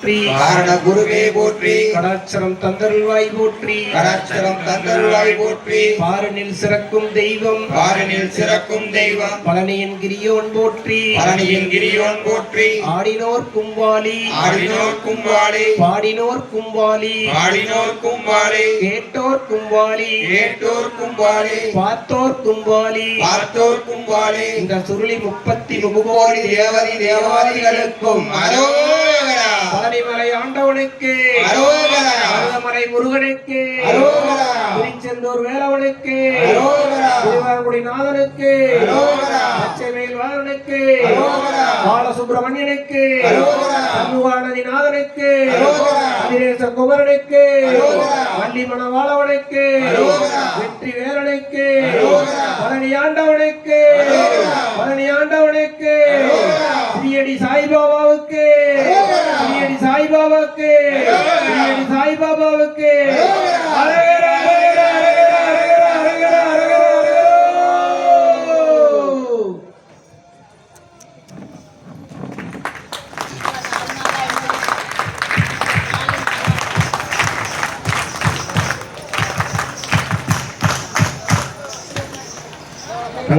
போற்றி. காரண குருவே போற்றி. கடாட்சரம் தந்தருள்வாய் போற்றி. கடாட்சரம் தந்தருளாய் போற்றி. பாரனில் சிறக்கும் தெய்வம். பாரனில் சிறக்கும் தெய்வம். பழனியின் கிரியோன் போற்றி. பழனியின் கிரியோன் போற்றி. ஆடினோர் கும்பாலி ஆடினோர் கும்பாளி. பாடினோர் கும்பாலி ஆடினோர் கும்பாளி. கேட்டோர் கும்பாலி கேட்டோர் கும்பாளி. பார்த்தோர் கும்பாலி பார்த்தோர் கும்பாளி. இந்த சுருளி முப்பத்தி முகோடி தேவதி தேவாதிகளுக்கும் பழனிமலை அரோகரா. மருதமலை முருகனுக்கு. திருச்செந்தூர் வேலவனுக்கு. திருவாங்குடி நாதனுக்கு வாழனுக்கு அரோகரா. பாலசுப்பிரமணியனுக்கு. சண்முகானதி நாதனுக்கு. அதிரேச குமரனுக்கு அரோகரா. வள்ளி மணவாளவனுக்கு அரோகரா. வெற்றி வேலனுக்கு அரோகரா. ஸ்ரீயடி சாய்பாபாவுக்கு. ஸ்ரீயடி சாய்பாபாவுக்கு. ஸ்ரீயடி சாய்பாபாவுக்கு. ஹரே